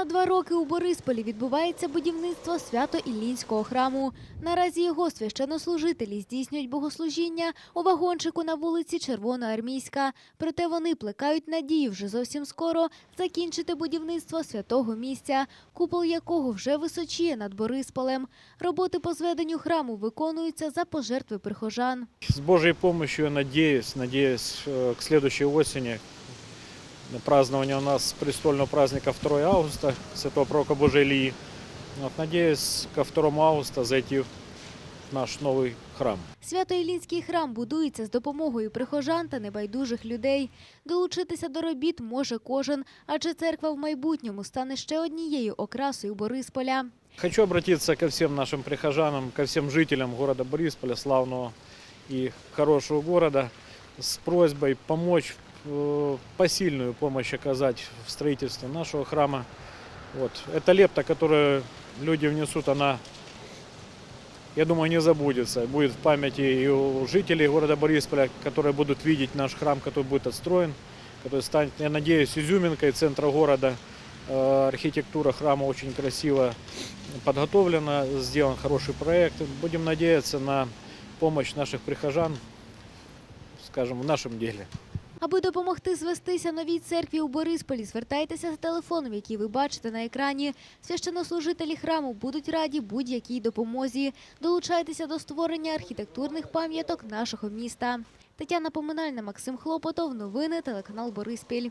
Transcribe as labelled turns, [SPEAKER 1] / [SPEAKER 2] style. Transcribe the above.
[SPEAKER 1] Понад два роки у Борисполі відбувається будівництво Свято-Іллінського храму. Наразі його священнослужителі здійснюють богослужіння у вагончику на вулиці Червоноармійська. Проте вони плекають надію вже зовсім скоро закінчити будівництво святого місця, купол якого вже височіє над Борисполем. Роботи по зведенню храму виконуються за пожертви прихожан.
[SPEAKER 2] С Божьей помощью, я надеюсь, надеюсь, э, к следующей осени на празднование у нас престольного праздника 2 августа Святого Пророка Божия Ильи. Вот, надеюсь, ко 2 августа зайти в наш новый храм.
[SPEAKER 1] Свято-Іллінський храм будується з допомогою прихожан та небайдужих людей. Долучитися до робіт може кожен, адже церква в майбутньому стане ще однією окрасою Борисполя.
[SPEAKER 2] Хочу обратиться ко всем нашим прихожанам, ко всем жителям города Борисполя, славного и хорошего города, с просьбой помочь, э, посильную помощь оказать в строительстве нашего храма. Вот. Эта лепта, которую люди внесут, она, я думаю, не забудется. Будет в памяти и у жителей города Борисполя, которые будут видеть наш храм, который будет отстроен, который станет, я надеюсь, изюминкой центра города. Э, Архитектура храма очень красиво подготовлена, сделан хороший проект. Будем надеяться на помощь наших прихожан, скажем, в нашем деле.
[SPEAKER 1] Аби допомогти звестися новій церкві у Борисполі, звертайтеся за телефоном, який ви бачите на екрані. Священнослужителі храму будуть раді будь-якій допомозі. Долучайтеся до створення архітектурних пам'яток нашого міста. Тетяна Поминальна, Максим Хлопотов. Новини телеканал Бориспіль.